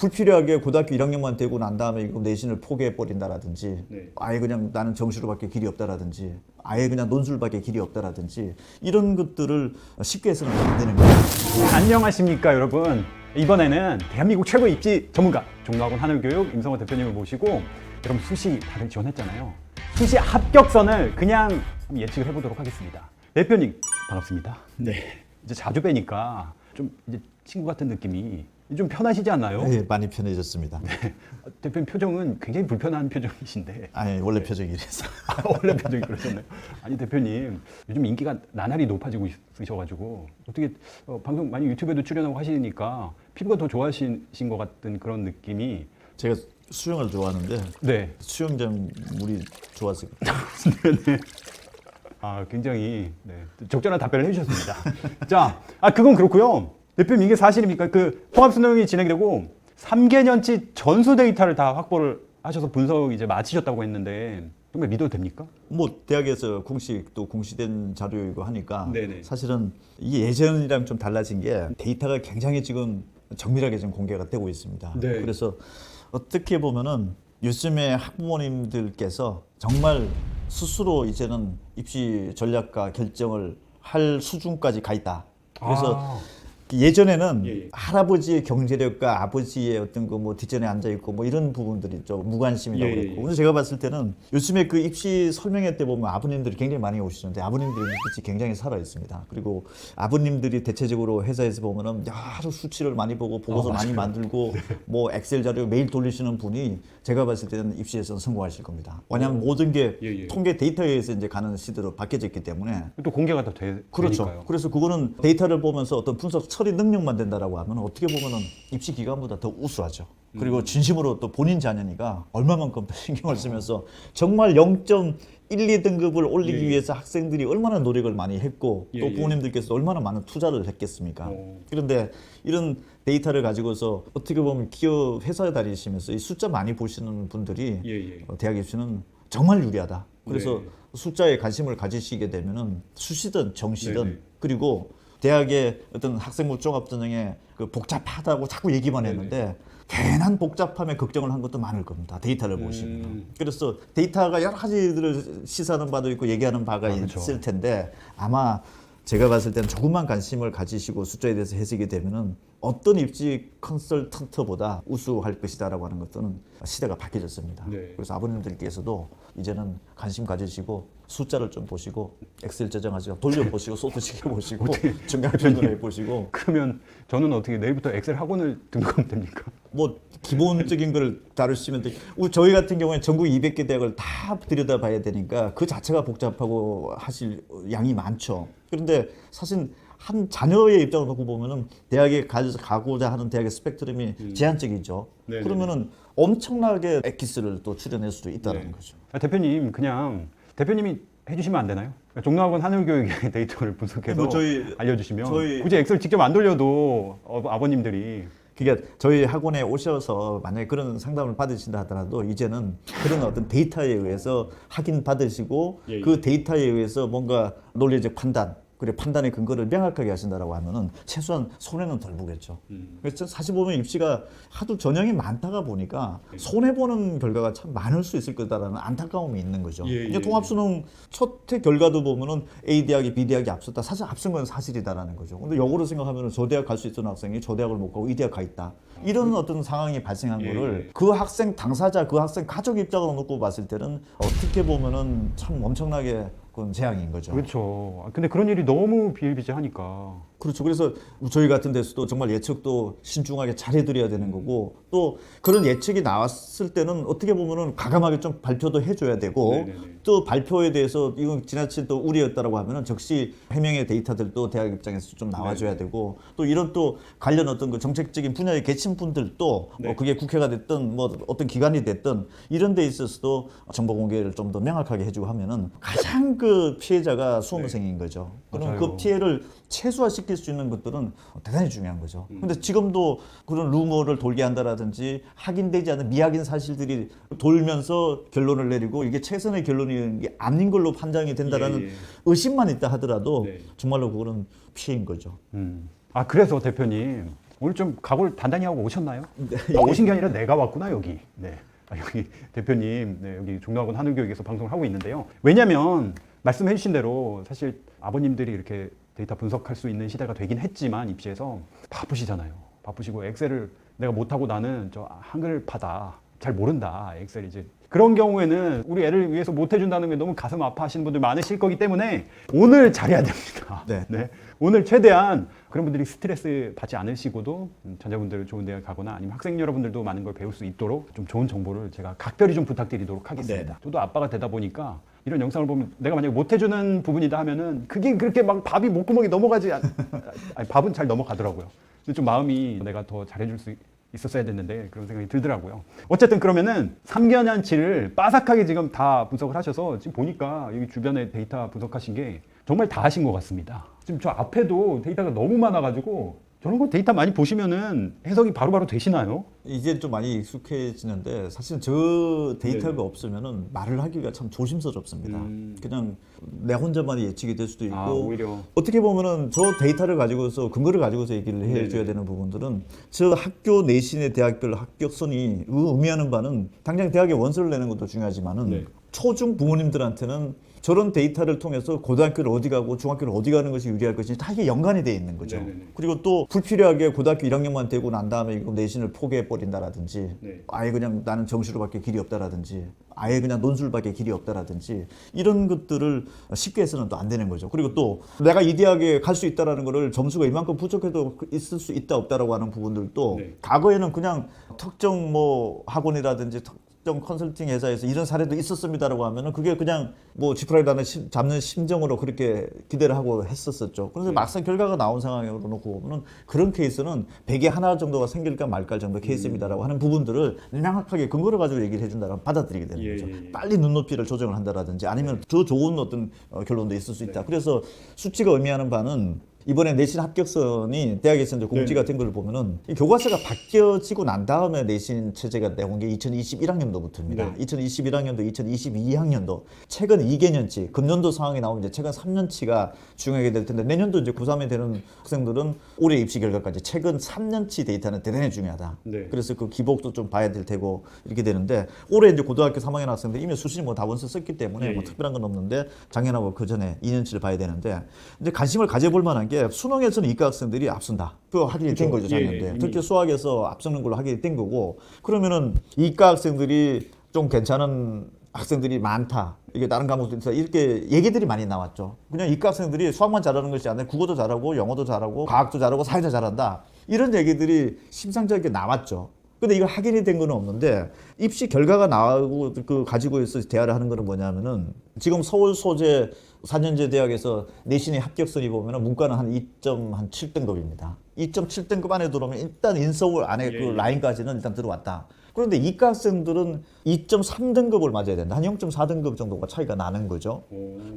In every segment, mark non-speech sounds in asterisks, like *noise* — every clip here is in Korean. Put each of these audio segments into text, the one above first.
불필요하게 고등학교 1학년만 되고 난 다음에 이거 내신을 포기해 버린다라든지 네. 아예 그냥 나는 정시로밖에 길이 없다라든지 아예 그냥 논술밖에 길이 없다라든지 이런 것들을 쉽게 해서는 안 되는 거예요. 안녕하십니까 여러분 이번에는 대한민국 최고 입시 전문가 종로학원 하늘교육 임성호 대표님을 모시고 여러분 수시 다들 지원했잖아요 수시 합격선을 그냥 한번 예측을 해보도록 하겠습니다 대표님 반갑습니다 네. 이제 자주 뵈니까 좀 이제 친구 같은 느낌이 좀 편하시지 않나요? 예, 많이 편해졌습니다. 대표님 표정은 굉장히 불편한 표정이신데 아니 원래 표정이 이래서. *laughs* 아, 원래 표정이 그러셨나요? 아니 대표님 요즘 인기가 나날이 높아지고 있으셔가지고 어떻게 어, 방송 많이 유튜브에도 출연하고 하시니까 피부가 더 좋아하신 것 같은 그런 느낌이 제가 수영을 좋아하는데 네. 수영장 물이 좋아서 *laughs* 아 굉장히 네, 적절한 답변을 해주셨습니다. *laughs* 자, 아 그건 그렇고요. 대표님 이게 사실입니까? 그 통합 수능이 진행되고 3개년치 전수 데이터를 다 확보를 하셔서 분석 이제 마치셨다고 했는데 정말 믿어도 됩니까? 뭐 대학에서 공식 또 공시된 자료이고 하니까 네네. 사실은 이게 예전이랑 좀 달라진 게 데이터가 굉장히 지금 정밀하게 지금 공개가 되고 있습니다. 네. 그래서 어떻게 보면은 요즘에 학부모님들께서 정말 스스로 이제는 입시 전략과 결정을 할 수준까지 가 있다. 그래서 아. 예전에는 예, 예. 할아버지의 경제력과 아버지의 어떤 그 뭐 뒷전에 앉아 있고 뭐 이런 부분들이 좀 무관심이라고 예, 예, 그랬고 예. 그래서 제가 봤을 때는 요즘에 그 입시 설명회 때 보면 아버님들이 굉장히 많이 오시는데 아버님들이 눈빛이 굉장히 살아 있습니다. 그리고 아버님들이 대체적으로 회사에서 보면은 여러 수치를 많이 보고 보고서 어, 많이. 만들고 *laughs* 뭐 엑셀 자료 매일 돌리시는 분이 제가 봤을 때는 입시에서 성공하실 겁니다. 왜냐하면 모든 게 예, 예. 통계 데이터에 의해서 이제 가는 시대로 바뀌어졌기 때문에 또 공개가 더 되, 그렇죠. 되니까요. 그래서 그거는 데이터를 보면서 어떤 분석 처리 능력만 된다라고 하면 어떻게 보면은 입시 기관보다 더 우수하죠. 그리고 진심으로 또 본인 자녀니까 얼마만큼 더 신경을 쓰면서 정말 0.1, 2등급을 올리기 예, 예. 위해서 학생들이 얼마나 노력을 많이 했고 예, 또 예. 부모님들께서 얼마나 많은 투자를 했겠습니까? 어. 그런데 이런 데이터를 가지고서 어떻게 보면 기업 회사에 다니시면서 이 숫자 많이 보시는 분들이 예, 예. 어, 대학 입시는 정말 유리하다. 그래서 네. 숫자에 관심을 가지시게 되면은 수시든 정시든 네 네. 그리고 대학의 어떤 학생부 종합 전형에 그 복잡하다고 자꾸 얘기만. 했는데 괜한 복잡함에 걱정을 한 것도 많을 겁니다. 데이터를 보시면. 음. 그래서 데이터가 여러 가지들을 시사하는 바도 있고 얘기하는 바가 아, 그렇죠. 있을 텐데 아마 제가 봤을 때는 조금만 관심을 가지시고 숫자에 대해서 해석이 되면은 어떤 입시 컨설턴트보다 우수할 것이다라고 하는 것들은 시대가 바뀌어졌습니다. 네. 그래서 아버님들께서도 이제는 관심 가지시고 숫자를 좀 보시고 엑셀 저장하시고 돌려보시고 *laughs* 소트 시켜 보시고 중간중간에 보시고 그러면 저는 어떻게 내일부터 엑셀 학원을 등록하면 됩니까? 뭐 기본적인 걸 다루시면 돼. 우리 저희 같은 경우에 전국 200개 대학을 다 들여다봐야 되니까 그 자체가 복잡하고 하실 양이 많죠. 그런데 사실 한 자녀의 입장을 놓고 보면은 대학에 가- 가고자 하는 대학의 스펙트럼이 제한적이죠. 음. 네네네. 그러면은 엄청나게 엑기스를 또 출연할 수도 있다는 네. 거죠. 아, 대표님 그냥 대표님이 해주시면 안 되나요? 종로학원 하늘교육의 *laughs* 데이터를 분석해서 뭐 저희- 알려주시면 저희- 굳이 엑셀 직접 안 돌려도 어, 아버님들이 그러니까 저희 학원에 오셔서 만약에 그런 상담을 받으신다 하더라도 이제는 그런 어떤 데이터에 의해서 확인 받으시고 예, 예. 그 데이터에 의해서 뭔가 논리적 판단 그리고 판단의 근거를 명확하게 하신다라고 하면은 최소한 손해는 덜 보겠죠. 음. 그래서 사실 보면 입시가 하도 전형이 많다가 보니까 예. 손해 보는 결과가 참 많을 수 있을 거다라는 안타까움이 있는 거죠. 예, 이제 예, 통합수능 첫해 결과도 보면은 A 대학이 B 대학이 앞섰다. 사실 앞선 건 사실이다라는 거죠. 근데 역으로 생각하면은 저 대학 갈 수 있던 학생이 저 대학을 못 가고 이 대학 가 있다. 이런 어떤 상황이 발생한 예, 거를 예. 그 학생 당사자, 그 학생 가족 입장으로 놓고 봤을 때는 어떻게 보면은 참 엄청나게 그건 재앙인 거죠. 그렇죠. 아, 근데 그런 일이 너무 비일비재하니까 그렇죠. 그래서 저희 같은 데서도 정말 예측도 신중하게 잘 해드려야 되는 거고 또 그런 예측이 나왔을 때는 어떻게 보면은 가감하게 좀 발표도 해줘야 되고 네네네. 또 발표에 대해서 이건 지나친 또 우려였다라고 하면은 즉시 해명의 데이터들도 대학 입장에서 좀 나와줘야 되고 또 이런 또 관련 어떤 그 정책적인 분야에 계신 분들도 네. 뭐 그게 국회가 됐든 뭐 어떤 기관이 됐든 이런 데 있어서도 정보 공개를 좀 더 명확하게 해주고 하면은 가장 그 피해자가 수험생인 거죠. 그럼. 그 피해를 최소화시킬 수 있는 것들은 대단히 중요한 거죠. 음. 근데 지금도 그런 루머를 돌게 한다라든지 확인되지 않은 미확인 사실들이 돌면서 결론을 내리고 이게 최선의 결론이 아닌 걸로 판단이 된다라는 예, 예. 의심만 있다 하더라도 네. 정말로 그거는 피해인 거죠. 음. 아 그래서 대표님 오늘 좀 각오를 단단히 하고 오셨나요? 아, 오신 게 아니라 내가 왔구나 여기. 네. 아, 여기 대표님, 네, 여기 종로학원 한울교육에서 방송을 하고 있는데요. 왜냐하면 말씀해 주신 대로 사실 아버님들이 이렇게 데이터 분석할 수 있는 시대가 되긴 했지만 입시에서 바쁘시잖아요. 바쁘시고 엑셀을 내가 못하고 나는 저 한글파다. 잘 모른다. 엑셀 이제 그런 경우에는 우리 애를 위해서 못 해준다는 게 너무 가슴 아파하시는 분들 많으실 거기 때문에 오늘 잘해야 됩니다. *laughs* 네. 오늘 최대한 그런 분들이 스트레스 받지 않으시고도 음, 자녀분들 좋은 대학 가거나 아니면 학생 여러분들도 많은 걸 배울 수 있도록 좀 좋은 정보를 제가 각별히 좀 부탁드리도록 하겠습니다. 네. 저도 아빠가 되다 보니까 이런 영상을 보면 내가 만약에 못 해주는 부분이다 하면은 그게 그렇게 막 밥이 목구멍에 넘어가지 않, *laughs* 아니, 밥은 잘 넘어가더라고요. 근데 좀 마음이 내가 더 잘해줄 수 있었어야 됐는데 그런 생각이 들더라고요. 어쨌든 그러면은 3개년치를 빠삭하게 지금 다 분석을 하셔서 지금 보니까 여기 주변에 데이터 분석하신 게 정말 다 하신 것 같습니다. 지금 저 앞에도 데이터가 너무 많아가지고 저런 거 데이터 많이 보시면은 해석이 바로바로 되시나요? 이제 좀 많이 익숙해지는데 사실 저 데이터가 네. 없으면은 말을 하기가 참 조심스럽습니다. 음. 그냥 내 혼자만이 예측이 될 수도 있고 아, 오히려. 어떻게 보면은 저 데이터를 가지고서 근거를 가지고서 얘기를 해줘야 되는 부분들은 저 학교 내신의 대학별 합격선이 의미하는 바는 당장 대학에 원서를 내는 것도 중요하지만은 네. 초중 부모님들한테는 저런 데이터를 통해서 고등학교를 어디 가고 중학교를 어디 가는 것이 유리할 것인지 다 이게 연관이 돼 있는 거죠. 네네네. 그리고 또 불필요하게 고등학교 1학년만 되고 난 다음에 이거 내신을 포기해 버린다라든지 네. 아예 그냥 나는 정시로밖에 길이 없다라든지 아예 그냥 논술밖에 길이 없다라든지 이런 것들을 쉽게 해서는 또 안 되는 거죠. 그리고 또 내가 이 대학에 갈 수 있다라는 거를 점수가 이만큼 부족해도 있을 수 있다 없다라고 하는 부분들도 네. 과거에는 그냥 특정 뭐 학원이라든지 특정 컨설팅 회사에서 이런 사례도 있었습니다라고 하면은 그게 그냥 뭐 심- 잡는 심정으로 그렇게 기대를 하고 했었었죠. 그래서 막상 결과가 나온 상황으로 놓고 보면은 그런 케이스는 100에 하나 정도가 생길까 말까 정도 케이스입니다라고 하는 부분들을 명확하게 근거를 가지고 얘기를 해준다면 받아들이게 되는 예, 거죠. 예, 예. 빨리 눈높이를 조정을 한다라든지 아니면 더 좋은 어떤 어, 결론도 있을 수 있다. 그래서 수치가 의미하는 바는 이번에 내신 합격선이 대학에서 이제 공지가 된 걸 보면은 이 교과서가 바뀌어지고 난 다음에 내신 체제가 나온 게 2021학년도부터입니다. 네. 2021학년도, 2022학년도 최근 2개년치 금년도 상황이 나오면 이제 최근 3년치가 중요하게 될 텐데 내년도 이제 고3이 되는 학생들은 올해 입시 결과까지 최근 3년치 데이터는 대단히 중요하다. 네. 그래서 그 기복도 좀 봐야 될 테고 이렇게 되는데 올해 이제 고등학교 3학년 학생들 이미 수시 뭐 다 원서 썼기 때문에 예, 뭐 예. 특별한 건 없는데 작년하고 그 전에 2년치를 봐야 되는데 이제 관심을 가져볼 만한 게 수능에서는 이과 학생들이 앞선다. 그 확인이 된 거죠 그렇죠. 예, 작년 때. 예. 특히 수학에서 앞서는 걸로 확인이 된 거고 그러면은 이과 학생들이 좀 괜찮은 학생들이 많다. 이게 다른 과목도 있다. 이렇게 얘기들이 많이 나왔죠. 그냥 이과 학생들이 수학만 잘하는 것이 아니라 국어도 잘하고 영어도 잘하고 과학도 잘하고 사회도 잘한다. 이런 얘기들이 심상정하게 나왔죠. 근데 이거 확인이 된 거는 없는데 입시 결과가 나오고 그 가지고 있어 대화를 하는 거는 뭐냐면은 지금 서울 소재 4년제 대학에서 내신의 합격선이 보면은 문과는 한 2.7등급입니다. 2.7등급 안에 들어오면 일단 인서울 안에 그 예, 예. 라인까지는 일단 들어왔다. 그런데 이과 학생들은 2.3등급을 맞아야 된다. 한 0.4등급 정도가 차이가 나는 거죠.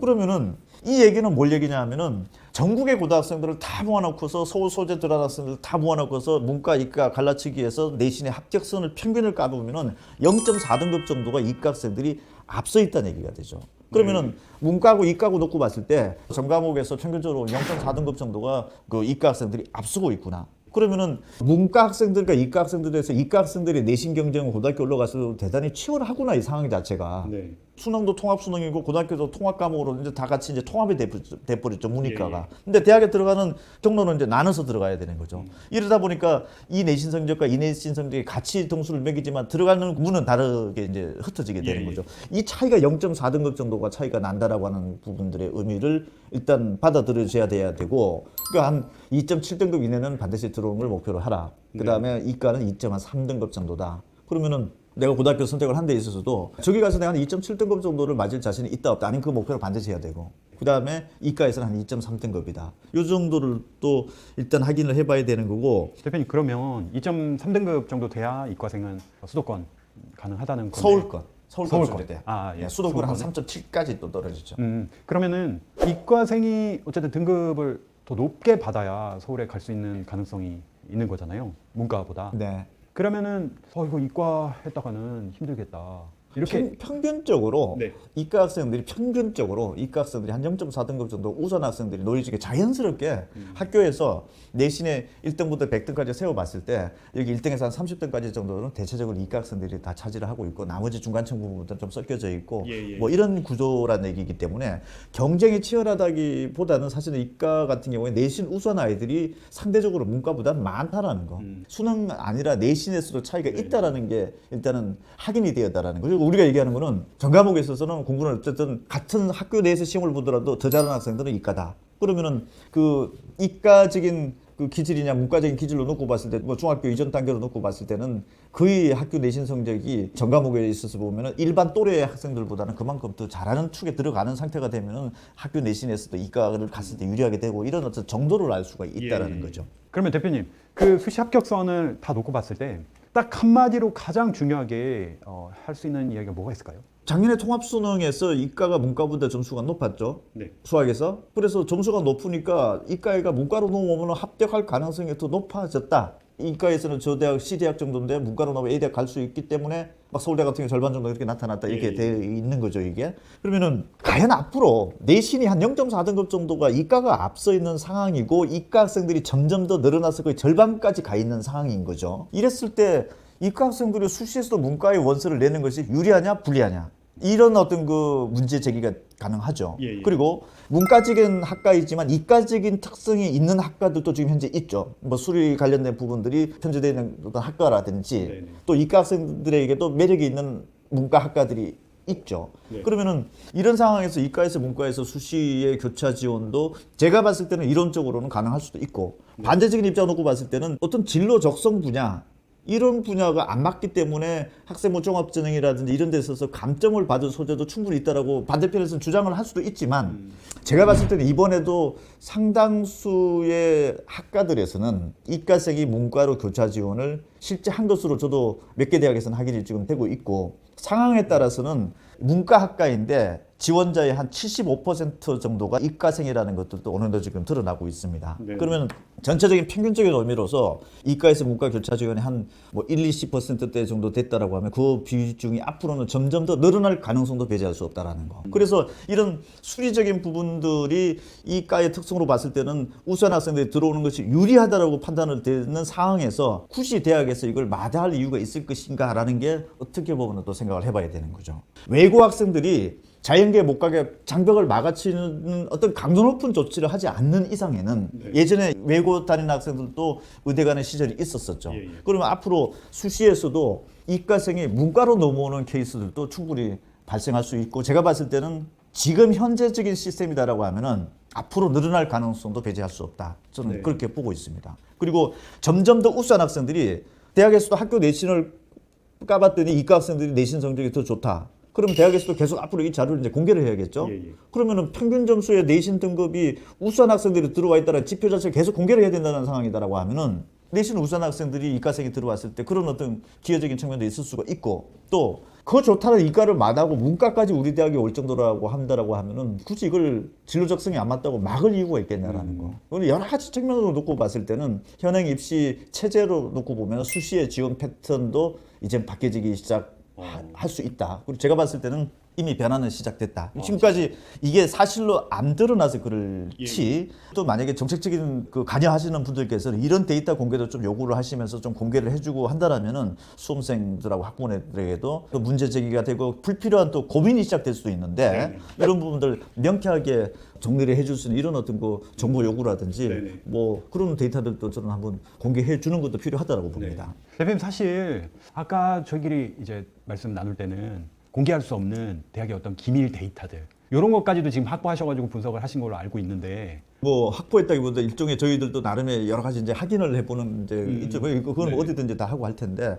그러면은 이 얘기는 뭘 얘기냐 하면은 전국의 고등학생들을 다 모아놓고서 서울 소재 들어간 학생들 다 모아놓고서 문과 이과 갈라치기 해서 내신의 합격선을 평균을 까보면은 0.4등급 정도가 이과 학생들이 앞서 있다는 얘기가 되죠. 그러면은 문과고 이과고 놓고 봤을 때 전 과목에서 평균적으로 0.4등급 정도가 그 이과 학생들이 앞서고 있구나. 그러면은 문과 학생들과 이과 학생들에서 이과 학생들의 내신 경쟁은 고등학교 올라가서 대단히 치열하구나 이 상황 자체가. 네. 수능도 통합 수능이고 고등학교도 통합 과목으로 이제 다 같이 이제 통합이 돼- 돼버렸죠 문이과가. 예, 근데 대학에 들어가는 경로는 이제 나눠서 들어가야 되는 거죠. 음. 이러다 보니까 이 내신 성적과 이 내신 성적이 같이 등수를 매기지만 들어가는 문은 다르게 이제 흩어지게 되는 예, 예. 거죠. 이 차이가 0.4등급 정도가 차이가 난다라고 하는 부분들의 의미를 일단 받아들여져야 돼야 되고 그러니까 한 2.7등급 이내는 반드시 들어오는 걸 목표로 하라. 그 다음에 이과는 2.3등급 정도다. 그러면은 내가 고등학교 선택을 한 데 있어서도 저기 가서 내가 한 2.7등급 정도를 맞을 자신이 있다 없다 아니면 그 목표를 반드시 해야 되고 그 다음에 이과에서는 한 2.3등급이다. 요 정도를 또 일단 확인을 해봐야 되는 거고 대표님 그러면 2.3등급 정도 돼야 이과생은 수도권 가능하다는 건데. 서울권 서울권 서울권. 쪽에 돼. 아, 예. 수도권 한 서울권에? 3.7까지 또 떨어지죠. 음, 그러면은 이과생이 어쨌든 등급을 더 높게 받아야 서울에 갈 수 있는 가능성이 있는 거잖아요. 문과보다. 네. 그러면은 어 이거 이과 했다가는 힘들겠다. 이렇게 평, 균적으로 네. 이과 학생들이 평균적으로 이과 학생들이 한 0.4등급 정도 우선 학생들이 논리적에 자연스럽게 음. 학교에서 내신에 1등부터 100등까지 세워봤을 때 여기 1등에서 한 30등까지 정도는 대체적으로 이과 학생들이 다 차지를 하고 있고 나머지 중간층 부분은 좀 섞여져 있고 예, 예. 뭐 이런 구조라는 얘기이기 때문에 경쟁이 치열하다기보다는 사실은 이과 같은 경우에 내신 우선 아이들이 상대적으로 문과보다 많다라는 거. 음. 수능 아니라 내신에서도 차이가 네. 있다라는 게 일단은 확인이 되었다라는 거. 그리고 우리가 얘기하는 거는 전과목에 있어서는 공부는 어쨌든 같은 학교 내에서 시험을 보더라도 더 잘하는 학생들은 이과다. 그러면은 그 이과적인 그 기질이냐 문과적인 기질로 놓고 봤을 때 뭐 중학교 이전 단계로 놓고 봤을 때는 거의 학교 내신 성적이 전 과목에 있어서 보면은 일반 또래의 학생들보다는 그만큼 더 잘하는 축에 들어가는 상태가 되면은 학교 내신에서도 이과를 갔을 때 유리하게 되고 이런 어떤 정도를 알 수가 있다라는 예. 거죠. 그러면 대표님 그 수시 합격선을 다 놓고 봤을 때 딱 한마디로 가장 중요하게 어, 할 수 있는 이야기가 뭐가 있을까요? 작년에 통합 수능에서 이과가 문과보다 점수가 높았죠. 네. 수학에서. 그래서 점수가 높으니까 이과가 문과로 넘어오면 합격할 가능성이 더 높아졌다. 이과에서는 저 대학 C 대학 정도인데 문과로 넘어 A 대학 갈 수 있기 때문에 막 서울대 같은 경우 절반 정도 이렇게 나타났다 이렇게 예, 예. 되어 있는 거죠 이게. 그러면은 과연 앞으로 내신이 한 0.4등급 정도가 이과가 앞서 있는 상황이고 이과 학생들이 점점 더 늘어나서 거의 절반까지 가 있는 상황인 거죠. 이랬을 때 이과 학생들이 수시에서도 문과의 원서를 내는 것이 유리하냐 불리하냐 이런 어떤 그 문제 제기가 가능하죠. 예, 예. 그리고 문과적인 학과이지만 이과적인 특성이 있는 학과들도 지금 현재 있죠. 뭐 수리 관련된 부분들이 편제되어 있는 어떤 학과라든지 네 네. 또 이과 학생들에게도 매력이 있는 문과 학과들이 있죠. 네. 그러면은 이런 상황에서 이과에서 문과에서 수시의 교차 지원도 제가 봤을 때는 이론적으로는 가능할 수도 있고 네. 반대적인 입장 놓고 봤을 때는 어떤 진로 적성 분야 이런 분야가 안 맞기 때문에 학생부 종합전형이라든지 이런 데 있어서 감점을 받은 소재도 충분히 있다라고 반대편에서는 주장을 할 수도 있지만 음. 제가 봤을 때는 이번에도 상당수의 학과들에서는 이과생이 문과로 교차 지원을 실제 한 것으로 저도 몇 개 대학에서는 확인이 지금 되고 있고 상황에 따라서는 문과 학과인데 지원자의 한 75% 정도가 이과생이라는 것들도 어느 정도 지금 드러나고 있습니다. 네. 그러면 전체적인 평균적인 의미로서 이과에서 문과 교차 지원이 한뭐 1, 20%대 정도 됐다라고 하면 그 비중이 앞으로는 점점 더 늘어날 가능성도 배제할 수 없다라는 거. 그래서 이런 수리적인 부분들이 이과의 특성으로 봤을 때는 우수한 학생들이 들어오는 것이 유리하다라고 판단을 되는 상황에서 굳이 대학에서 이걸 마다할 이유가 있을 것인가라는 게 어떻게 보면 또 생각을 해봐야 되는 거죠. 외고 학생들이 자연계 못 가게 장벽을 막아치는 어떤 강도 높은 조치를 하지 않는 이상에는 네. 예전에 외고 다니는 학생들도 의대 가는 시절이 있었었죠. 예, 예. 그러면 앞으로 수시에서도 이과생이 문과로 넘어오는 케이스들도 충분히 발생할 수 있고 제가 봤을 때는 지금 현재적인 시스템이다라고 하면은 앞으로 늘어날 가능성도 배제할 수 없다. 저는 네. 그렇게 보고 있습니다. 그리고 점점 더 우수한 학생들이 대학에서도 학교 내신을 까봤더니 이과 학생들이 내신 성적이 더 좋다. 그럼 대학에서도 계속 앞으로 이 자료를 이제 공개를 해야겠죠. 예, 예. 그러면은 평균 점수의 내신 등급이 우수한 학생들이 들어와 있다라 지표 자체를 계속 공개를 해야 된다는 상황이다라고 하면은 내신 우수한 학생들이 이과생이 들어왔을 때 그런 어떤 기회적인 측면도 있을 수가 있고 또그 좋다는 이과를 마다하고 문과까지 우리 대학에 올 정도라고 한다라고 하면은 굳이 이걸 진로 적성이 안 맞다고 막을 이유가 있겠냐라는 거. 오늘 여러 가지 측면으로 놓고 봤을 때는 현행 입시 체제로 놓고 보면 수시의 지원 패턴도 이제 바뀌어지기 시작. 할 수 있다. 그리고 제가 봤을 때는 이미 변화는 시작됐다. 지금까지 이게 사실로 안 드러나서 그럴지 또 만약에 정책적인 그 관여하시는 분들께서는 이런 데이터 공개도 좀 요구를 하시면서 좀 공개를 해주고 한다라면은 수험생들하고 학부모들에게도 또 문제 제기가 되고 불필요한 또 고민이 시작될 수도 있는데 네네. 이런 부분들 명쾌하게 정리를 해줄 수 있는 이런 어떤 그 정보 요구라든지 네네. 뭐 그런 데이터들도 저는 한번 공개해 주는 것도 필요하다라고 봅니다. 대표님 사실 아까 저희끼리 이제 말씀 나눌 때는 공개할 수 없는 대학의 어떤 기밀 데이터들. 이런 것까지도 지금 확보하셔가지고 분석을 하신 걸로 알고 있는데 뭐 확보했다기보다 일종의 저희들도 나름의 여러 가지 이제 확인을 해보는 이제 있죠. 뭐 이거 그건 네. 어디든지 다 하고 할 텐데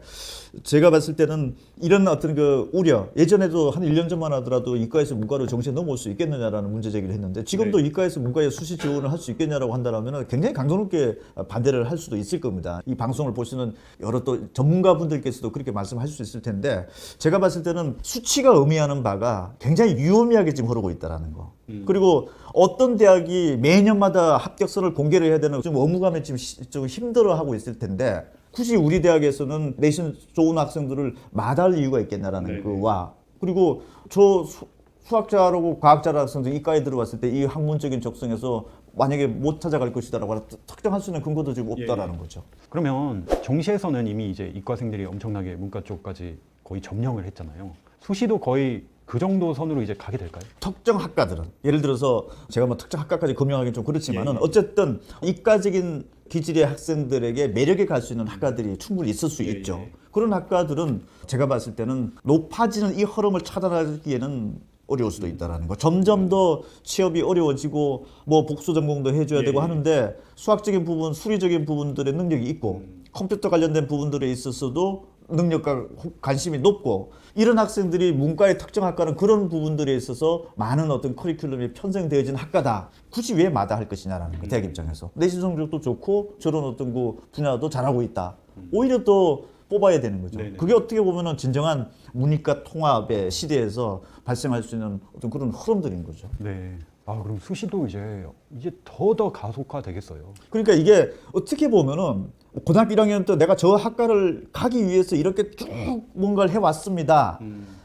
제가 봤을 때는 이런 어떤 그 우려 예전에도 한 1년 전만 하더라도 이과에서 문과로 정시에 넘어올 수 있겠느냐라는 문제 제기를 했는데 지금도 네. 이과에서 문과에 수시 지원을 할 수 있겠냐라고 한다면 굉장히 강도 높게 반대를 할 수도 있을 겁니다. 이 방송을 보시는 여러 또 전문가분들께서도 그렇게 말씀하실 수 있을 텐데 제가 봤을 때는 수치가 의미하는 바가 굉장히 유의미하게 지금 흐르고 있다라는 거. 그리고 어떤 대학이 매년마다 합격선을 공개를 해야 되는 좀 의무감에 지금 시- 좀 힘들어하고 있을 텐데 굳이 우리 대학에서는 내신 좋은 학생들을 마다할 이유가 있겠냐라는 네네. 그와 그리고 저 수, 수학자라고 과학자라고 학생들 이과에 들어왔을 때 이 학문적인 적성에서 만약에 못 찾아갈 것이다라고 특정할 수 있는 근거도 지금 없다라는 거죠. 그러면 정시에서는 이미 이제 이과생들이 엄청나게 문과 쪽까지 거의 점령을 했잖아요. 수시도 거의 그 정도 선으로 이제 가게 될까요? 특정 학과들은 예를 들어서 제가 뭐 특정 학과까지 금명하기 좀 그렇지만은 예, 예. 어쨌든 이과적인 기질의 학생들에게 매력에 갈수 있는 학과들이 충분히 있을 수 예, 있죠. 예. 그런 학과들은 제가 봤을 때는 높아지는 이 흐름을 차단하기에는 어려울 수도 있다라는 거. 점점 더 취업이 어려워지고 뭐 복수 전공도 해줘야 예, 되고 예. 하는데 수학적인 부분, 수리적인 부분들의 능력이 있고 음. 컴퓨터 관련된 부분들에 있어서도 능력과 혹- 관심이 높고 이런 학생들이 문과의 특정 학과는 그런 부분들에 있어서 많은 어떤 커리큘럼이 편성되어진 학과다. 굳이 왜 마다할 것이냐라는 거 대학 입장에서 내신 성적도 좋고 저런 어떤 그 분야도 잘하고 있다. 오히려 또 뽑아야 되는 거죠. 네네. 그게 어떻게 보면은 진정한 문이과 통합의 시대에서 발생할 수 있는 어떤 그런 흐름들인 거죠. 네. 아 그럼 수시도 이제 이제 더 더 가속화 되겠어요. 그러니까 이게 어떻게 보면은 고등학교 1학년 때 내가 저 학과를 가기 위해서 이렇게 쭉 뭔가를 해왔습니다.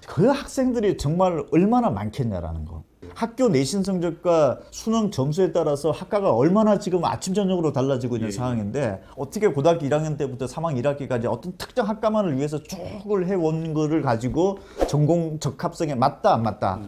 그 학생들이 정말 얼마나 많겠냐라는 거. 학교 내신 성적과 수능 점수에 따라서 학과가 얼마나 지금 아침 저녁으로 달라지고 있는 예, 예. 상황인데 어떻게 고등학교 1학년 때부터 3학년 1학기까지 어떤 특정 학과만을 위해서 쭉을 해온 거를 가지고 전공 적합성에 맞다 안 맞다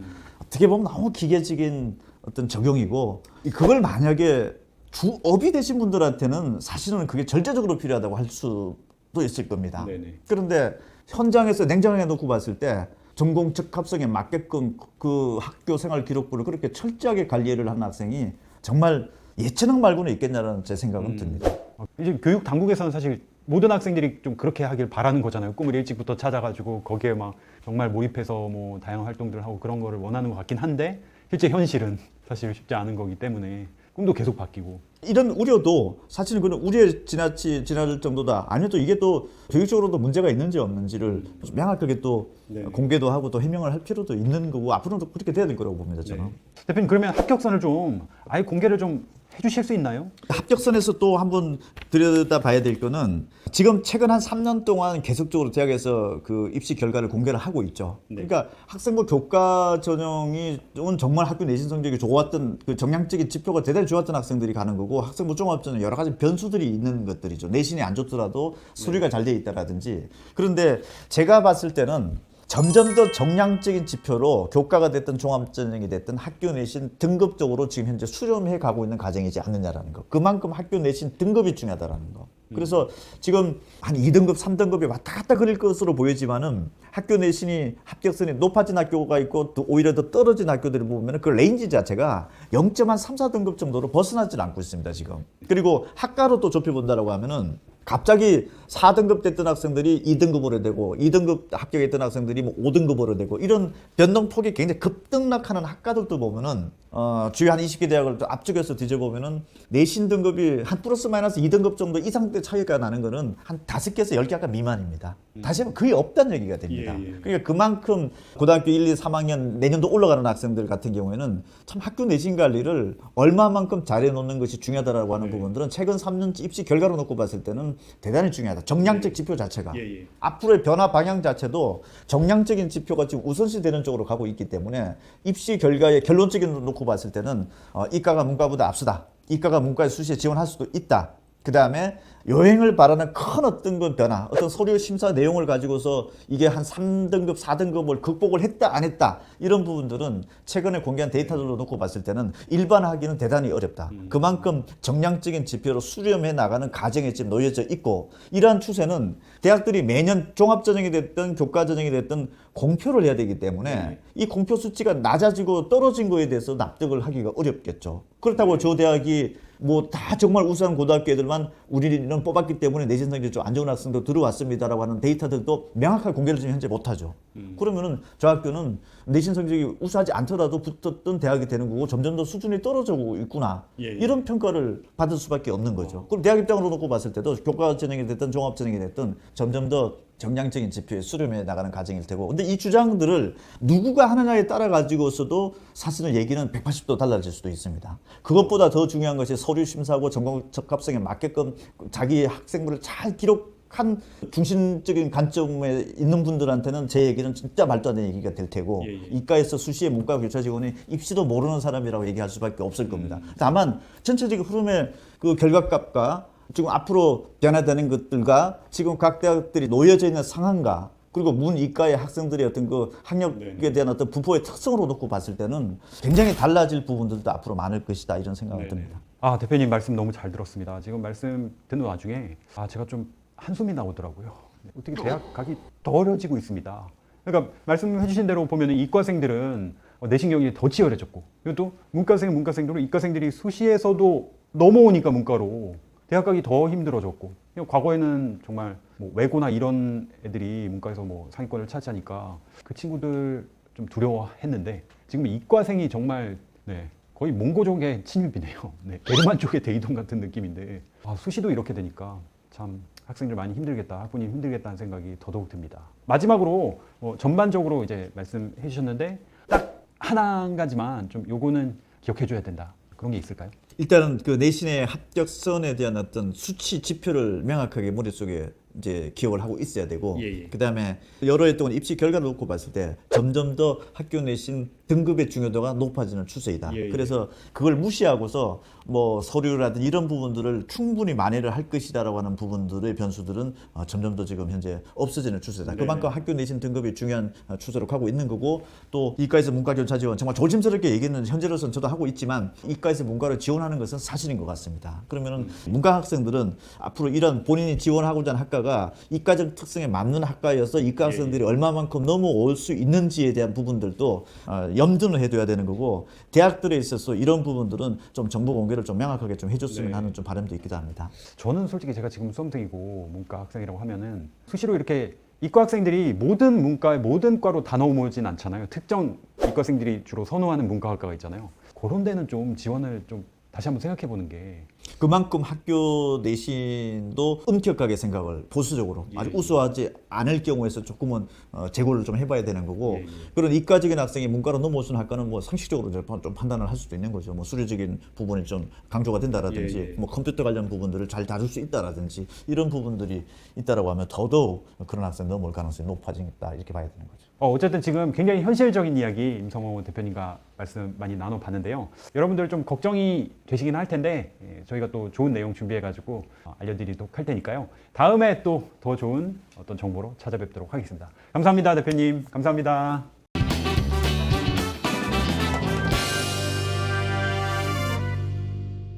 어떻게 보면 너무 기계적인 어떤 적용이고 그걸 만약에 주업이 되신 분들한테는 사실은 그게 절대적으로 필요하다고 할 수도 있을 겁니다. 네네. 그런데 현장에서 냉정하게 놓고 봤을 때 전공 적 합성에 맞게끔 그 학교 생활 기록부를 그렇게 철저하게 관리를 한 학생이 정말 예체능 말고는 있겠냐라는 제 생각은 듭니다. 어, 이제 교육 당국에서는 사실 모든 학생들이 좀 그렇게 하길 바라는 거잖아요. 꿈을 일찍부터 찾아가지고 거기에 막 정말 몰입해서 뭐 다양한 활동들을 하고 그런 거를 원하는 것 같긴 한데 실제 현실은 사실 쉽지 않은 거기 때문에 꿈도 계속 바뀌고 이런 우려도 사실은 그런 우려에 지나치 지나칠 정도다. 아니면 또 이게 또 교육적으로도 문제가 있는지 없는지를 좀 명확하게 또 네. 공개도 하고 또 해명을 할 필요도 있는 거고 앞으로도 그렇게 돼야 될 거라고 봅니다. 저는. 네. 대표님 그러면 합격선을 좀 아예 공개를 좀 해주실 수 있나요? 합격선에서 또 한 번 들여다 봐야 될 거는 지금 최근 한 3년 동안 계속적으로 대학에서 그 입시 결과를 공개를 하고 있죠. 네. 그러니까 학생부 교과 전형이 온 정말 학교 내신 성적이 좋았던 그 정량적인 지표가 대단히 좋았던 학생들이 가는 거고 학생부 종합 전형 여러 가지 변수들이 있는 것들이죠. 내신이 안 좋더라도 수리가 잘돼 있다라든지. 그런데 제가 봤을 때는 점점 더 정량적인 지표로 교과가 됐든 종합전형이 됐든 학교 내신 등급적으로 지금 현재 수렴해 가고 있는 과정이지 않느냐라는 거. 그만큼 학교 내신 등급이 중요하다라는 거. 그래서 지금 한 2등급, 3등급이 왔다 갔다 그릴 것으로 보이지만은 학교 내신이 합격선이 높아진 학교가 있고 또 오히려 더 떨어진 학교들을 보면 그 레인지 자체가 0.3, 4등급 정도로 벗어나질 않고 있습니다, 지금. 그리고 학과로 또 좁혀본다라고 하면은 갑자기 4등급 됐던 학생들이 2등급으로 되고 2등급 합격했던 학생들이 뭐 5등급으로 되고 이런 변동폭이 굉장히 급등락하는 학과들도 보면은 어, 주요 한 20개 대학을 또 앞쪽에서 뒤져보면은 내신 등급이 한 플러스 마이너스 2등급 정도 이상 대 차이가 나는 거는 한 5개에서 10개 학과 미만입니다. 다시 한번 거의 없다는 얘기가 됩니다. 예, 예. 그러니까 그만큼 고등학교 1, 2, 3학년 내년도 올라가는 학생들 같은 경우에는 참 학교 내신 관리를 얼마만큼 잘해 놓는 것이 중요하다라고 하는 네. 부분들은 최근 3년 입시 결과로 놓고 봤을 때는 대단히 중요하다. 정량적 지표 자체가 예, 예. 앞으로의 변화 방향 자체도 정량적인 지표가 지금 우선시 되는 쪽으로 가고 있기 때문에 입시 결과의 결론적인 로 놓고 봤을 때는 어, 이과가 문과보다 앞서다. 이과가 문과의 수시에 지원할 수도 있다. 그 다음에 여행을 바라는 큰 어떤 건 변화, 어떤 서류 심사 내용을 가지고서 이게 한 3등급, 4등급을 극복을 했다, 안 했다, 이런 부분들은 최근에 공개한 데이터들로 놓고 봤을 때는 일반화하기는 대단히 어렵다. 그만큼 정량적인 지표로 수렴해 나가는 과정에 지금 놓여져 있고, 이러한 추세는 대학들이 매년 종합전형이 됐든 교과전형이 됐든 공표를 해야 되기 때문에 이 공표 수치가 낮아지고 떨어진 거에 대해서 납득을 하기가 어렵겠죠. 그렇다고 저 대학이 뭐 다 정말 우수한 고등학교 애들만 우리는 뽑았기 때문에 내신 성적이 좀 안 좋은 학생도 들어왔습니다라고 하는 데이터들도 명확하게 공개를 지금 현재 못하죠. 그러면은 저 학교는 내신 성적이 우수하지 않더라도 붙었던 대학이 되는 거고 점점 더 수준이 떨어지고 있구나. 예, 예. 이런 평가를 받을 수밖에 없는 거죠. 그럼 대학 입장으로 놓고 봤을 때도 교과 전형이 됐든 종합 전형이 됐든 점점 더 정량적인 지표에 수렴해 나가는 과정일 테고. 근데 이 주장들을 누구가 하느냐에 따라 가지고서도 사실은 얘기는 180도 달라질 수도 있습니다. 그것보다 더 중요한 것이 서류 심사하고 전공 적합성에 맞게끔 자기 학생부를 잘 기록 한 중심적인 관점에 있는 분들한테는 제 얘기는 진짜 말도 안 되는 얘기가 될 테고 예, 예. 이과에서 수시의 문과 교차 직원이 입시도 모르는 사람이라고 얘기할 수밖에 없을 겁니다. 음. 다만 전체적인 흐름의 그 결과값과 지금 앞으로 변화되는 것들과 지금 각 대학들이 놓여져 있는 상황과 그리고 문 이과의 학생들의 어떤 그 학력에 네네. 대한 어떤 분포의 특성으로 놓고 봤을 때는 굉장히 달라질 부분들도 앞으로 많을 것이다 이런 생각이 네네. 듭니다. 아 대표님 말씀 너무 잘 들었습니다. 지금 말씀 듣는 와중에 아 제가 좀 한숨이 나오더라고요. 네, 어떻게 대학 가기 더 어려지고 있습니다. 그러니까 말씀해주신 대로 보면 이과생들은 어, 내신 경쟁이 더 치열해졌고 그리고 또 문과생 문과생들은 이과생들이 수시에서도 넘어오니까 문과로 대학 가기 더 힘들어졌고 과거에는 정말 뭐 외고나 이런 애들이 문과에서 뭐 상위권을 차지하니까 그 친구들 좀 두려워했는데 지금 이과생이 정말 네, 거의 몽고족의 침입이네요. 네, 게르만 쪽의 대이동 같은 느낌인데 아, 수시도 이렇게 되니까 참 학생들 많이 힘들겠다, 학부님 힘들겠다는 생각이 더더욱 듭니다. 마지막으로 뭐 전반적으로 이제 말씀해 주셨는데 딱한 가지만 좀 요거는 기억해 줘야 된다. 그런 게 있을까요? 일단은 그 내신의 합격선에 대한 어떤 수치 지표를 명확하게 머릿속에 이제 기억을 하고 있어야 되고 예, 예. 그다음에 여러 해 동안 입시 결과를 놓고 봤을 때 점점 더 학교 내신 등급의 중요도가 높아지는 추세이다. 예, 예. 그래서 그걸 무시하고서 뭐 서류라든지 이런 부분들을 충분히 만회를 할 것이다라고 하는 부분들의 변수들은 어, 점점 더 지금 현재 없어지는 추세다. 네네. 그만큼 학교 내신 등급이 중요한 어, 추세로 가고 있는 거고 또 이과에서 문과 교차 지원 정말 조심스럽게 얘기는 현재로서는 저도 하고 있지만 이과에서 문과를 지원하는 것은 사실인 것 같습니다. 그러면은 문과 학생들은 앞으로 이런 본인이 지원하고자 하는 학과가 이과적 특성에 맞는 학과여서 이과 학생들이 얼마만큼 넘어올 수 있는지에 대한 부분들도 어, 염두는 해둬야 되는 거고 대학들에 있어서 이런 부분들은 좀 정보 공개를 좀 명확하게 좀 해줬으면 네. 하는 좀 바람도 있기도 합니다. 저는 솔직히 제가 지금 수험생이고 문과 학생이라고 하면은 수시로 이렇게 이과 학생들이 모든 문과의 모든 과로 다 넘어오진 않잖아요. 특정 이과생들이 주로 선호하는 문과학과가 있잖아요. 그런 데는 좀 지원을 좀 다시 한번 생각해 보는 게 그만큼 학교 내신도 엄격하게 생각을 보수적으로 예, 아주 예. 우수하지 않을 경우에서 조금은 어, 재고를 좀 해봐야 되는 거고 예, 예. 그런 이과적인 학생이 문과로 넘어오는 학과는 뭐 상식적으로 좀 판단을 할 수도 있는 거죠. 뭐 수리적인 부분이 좀 강조가 된다라든지 예, 예. 뭐 컴퓨터 관련 부분들을 잘 다룰 수 있다라든지 이런 부분들이 있다라고 하면 더더욱 그런 학생 넘어올 가능성이 높아지겠다 이렇게 봐야 되는 거죠. 어, 어쨌든 지금 굉장히 현실적인 이야기 임성호 대표님과 말씀 많이 나눠봤는데요. 여러분들 좀 걱정이 되시긴 할 텐데 예, 저희가 또 좋은 내용 준비해가지고 어, 알려드리도록 할 테니까요. 다음에 또 더 좋은 어떤 정보로 찾아뵙도록 하겠습니다. 감사합니다, 대표님. 감사합니다.